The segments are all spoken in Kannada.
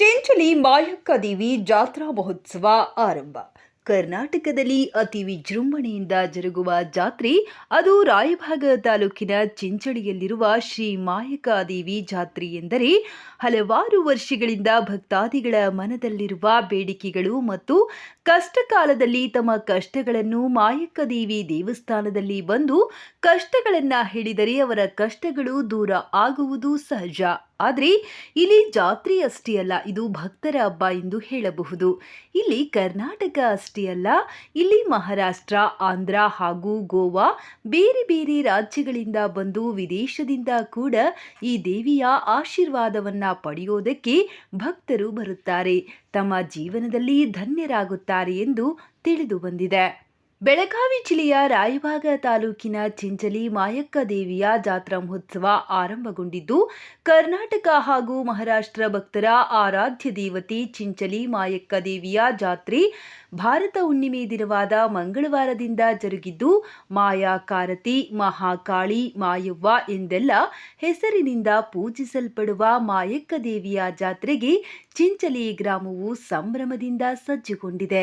ಚೆಂಚಲಿ ಮಾಯಕ್ಕ ದೇವಿ ಜಾತ್ರಾ ಮಹೋತ್ಸವ ಆರಂಭ. ಕರ್ನಾಟಕದಲ್ಲಿ ಅತಿ ವಿಜೃಂಭಣೆಯಿಂದ ಜರುಗುವ ಜಾತ್ರೆ, ಅದು ರಾಯಭಾಗ ತಾಲೂಕಿನ ಚಿಂಚಳಿಯಲ್ಲಿರುವ ಶ್ರೀ ಮಾಯಕಾದೇವಿ ಜಾತ್ರೆ ಎಂದರೆ ಹಲವಾರು ವರ್ಷಗಳಿಂದ ಭಕ್ತಾದಿಗಳ ಮನದಲ್ಲಿರುವ ಬೇಡಿಕೆಗಳು ಮತ್ತು ಕಷ್ಟ ಕಾಲದಲ್ಲಿ ತಮ್ಮ ಕಷ್ಟಗಳನ್ನು ಮಾಯಕ್ಕದೇವಿ ದೇವಸ್ಥಾನದಲ್ಲಿ ಬಂದು ಕಷ್ಟಗಳನ್ನು ಹೇಳಿದರೆ ಅವರ ಕಷ್ಟಗಳು ದೂರ ಆಗುವುದು ಸಹಜ. ಆದರೆ ಇಲ್ಲಿ ಜಾತ್ರೆ ಅಷ್ಟೇ ಅಲ್ಲ, ಇದು ಭಕ್ತರ ಹಬ್ಬ ಎಂದು ಹೇಳಬಹುದು. ಇಲ್ಲಿ ಕರ್ನಾಟಕ ಅಷ್ಟೇ ಅಲ್ಲ, ಇಲ್ಲಿ ಮಹಾರಾಷ್ಟ್ರ, ಆಂಧ್ರ ಹಾಗೂ ಗೋವಾ ಬೇರೆ ಬೇರೆ ರಾಜ್ಯಗಳಿಂದ ಬಂದು ವಿದೇಶದಿಂದ ಕೂಡ ಈ ದೇವಿಯ ಆಶೀರ್ವಾದವನ್ನು ಪಡೆಯೋದಕ್ಕೆ ಭಕ್ತರು ಬರುತ್ತಾರೆ. ತಮ್ಮ ಜೀವನದಲ್ಲಿ ಧನ್ಯರಾಗುತ್ತಾರೆ ಎಂದು ತಿಳಿದು ಬಂದಿದೆ. ಬೆಳಗಾವಿ ಜಿಲ್ಲೆಯ ರಾಯಭಾಗ ತಾಲೂಕಿನ ಚಿಂಚಲಿ ಮಾಯಕ್ಕ ದೇವಿಯ ಜಾತ್ರಾ ಮಹೋತ್ಸವ ಆರಂಭಗೊಂಡಿದ್ದು, ಕರ್ನಾಟಕ ಹಾಗೂ ಮಹಾರಾಷ್ಟ್ರ ಭಕ್ತರ ಆರಾಧ್ಯ ದೇವತೆ ಚಿಂಚಲಿ ಮಾಯಕ್ಕ ದೇವಿಯ ಜಾತ್ರೆ ಭಾರತ ಹುಣ್ಣಿಮೆ ದಿನವಾದ ಮಂಗಳವಾರದಿಂದ ಜರುಗಿದ್ದು ಮಾಯಾಕಾರತಿ ಮಹಾಕಾಳಿ, ಮಾಯವ್ವ ಎಂದೆಲ್ಲ ಹೆಸರಿನಿಂದ ಪೂಜಿಸಲ್ಪಡುವ ಮಾಯಕ್ಕ ದೇವಿಯ ಜಾತ್ರೆಗೆ ಚಿಂಚಲಿ ಗ್ರಾಮವು ಸಂಭ್ರಮದಿಂದ ಸಜ್ಜುಗೊಂಡಿದೆ.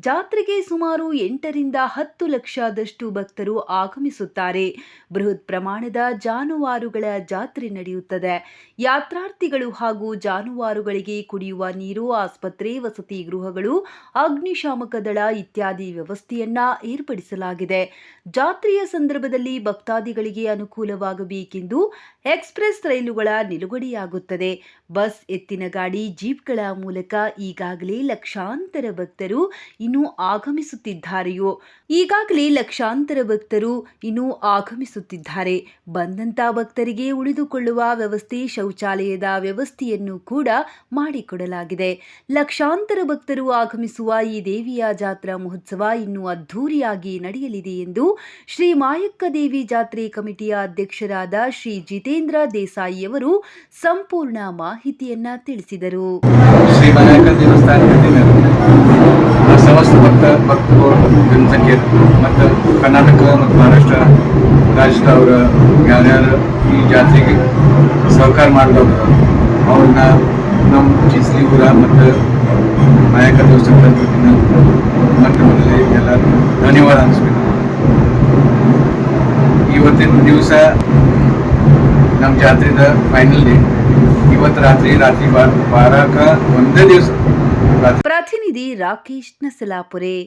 ಜಾತ್ರೆಗೆ ಸುಮಾರು ಎಂಟರಿಂದ ಹತ್ತು ಲಕ್ಷದಷ್ಟು ಭಕ್ತರು ಆಗಮಿಸುತ್ತಾರೆ. ಬೃಹತ್ ಪ್ರಮಾಣದ ಜಾನುವಾರುಗಳ ಜಾತ್ರೆ ನಡೆಯುತ್ತದೆ. ಯಾತ್ರಾರ್ಥಿಗಳು ಹಾಗೂ ಜಾನುವಾರುಗಳಿಗೆ ಕುಡಿಯುವ ನೀರು, ಆಸ್ಪತ್ರೆ, ವಸತಿ ಗೃಹಗಳು, ಅಗ್ನಿಶಾಮಕ ದಳ ಇತ್ಯಾದಿ ವ್ಯವಸ್ಥೆಯನ್ನ ಏರ್ಪಡಿಸಲಾಗಿದೆ. ಜಾತ್ರೆಯ ಸಂದರ್ಭದಲ್ಲಿ ಭಕ್ತಾದಿಗಳಿಗೆ ಅನುಕೂಲವಾಗಬೇಕೆಂದು ಎಕ್ಸ್ಪ್ರೆಸ್ ರೈಲುಗಳ ನಿಲುಗಡೆಯಾಗುತ್ತದೆ. ಬಸ್ ಎತ್ತಿನ ಗಾಡಿ ಜೀಪ್ಗಳ ಮೂಲಕ ಈಗಾಗಲೇ ಲಕ್ಷಾಂತರ ಭಕ್ತರು ಇನ್ನು ಆಗಮಿಸುತ್ತಿದ್ದಾರೆಯೋ? ಈಗಾಗಲೇ ಲಕ್ಷಾಂತರ ಭಕ್ತರು ಇನ್ನು ಆಗಮಿಸುತ್ತಿದ್ದಾರೆ. ಬಂದಂತ ಭಕ್ತರಿಗೆ ಉಳಿದುಕೊಳ್ಳುವ ವ್ಯವಸ್ಥೆ ಶೌಚಾಲಯದ ವ್ಯವಸ್ಥೆಯನ್ನು ಕೂಡ ಮಾಡಿಕೊಡಲಾಗಿದೆ. ಲಕ್ಷಾಂತರ ಭಕ್ತರು ಆಗಮಿಸುವ ಈ ದೇವಿಯ ಜಾತ್ರಾ ಮಹೋತ್ಸವ ಇನ್ನೂ ಅದ್ಧೂರಿಯಾಗಿ ನಡೆಯಲಿದೆ ಎಂದು ಶ್ರೀ ಮಾಯಕ್ಕ ದೇವಿ ಜಾತ್ರೆ ಕಮಿಟಿಯ ಅಧ್ಯಕ್ಷರಾದ ಶ್ರೀ ಜಿತೇಂದ್ರ ದೇಸಾಯಿ ಅವರು ಸಂಪೂರ್ಣ ಮಾಹಿತಿಯನ್ನ ತಿಳಿಸಿದರು. ಶ್ರೀ ವಿನಾಯಕ ದೇವಸ್ಥಾನದಲ್ಲಿ ಸಮಸ್ತ ಭಕ್ತ, ಭಕ್ತರು ಜನಸಂಖ್ಯೆ ಮತ್ತು ಕರ್ನಾಟಕ ಮತ್ತು ಮಹಾರಾಷ್ಟ್ರ ರಾಜ್ಯದವರ ಯಾರ್ಯಾರು ಈ ಜಾತ್ರೆಗೆ ಸಹಕಾರ ಮಾಡಿದವರು ಅವ್ರನ್ನ ನಮ್ಮ ಚಿಸ್ಲಿ ಊರ ಮತ್ತು ನಾಯಕ ದೇವಸ್ಥಾನದ ವತಿಯಿಂದ ಮಾಧ್ಯಮದಲ್ಲಿ ಎಲ್ಲರೂ ಧನ್ಯವಾದ ಅನಿಸ್ಬೇಕು. ಇವತ್ತಿನ ದಿವಸ ನಮ್ಮ ಜಾತ್ರೆದ ಫೈನಲ್ ಡೇ ಇವತ್ತು ರಾತ್ರಿ ರಾತ್ರಿ ಬಾರ ಬಾರಾಕ ಒಂದೇ ದಿವಸ. ಪ್ರತಿನಿಧಿ ರಾಕೇಶ್ ನಸಲಾಪುರೆ.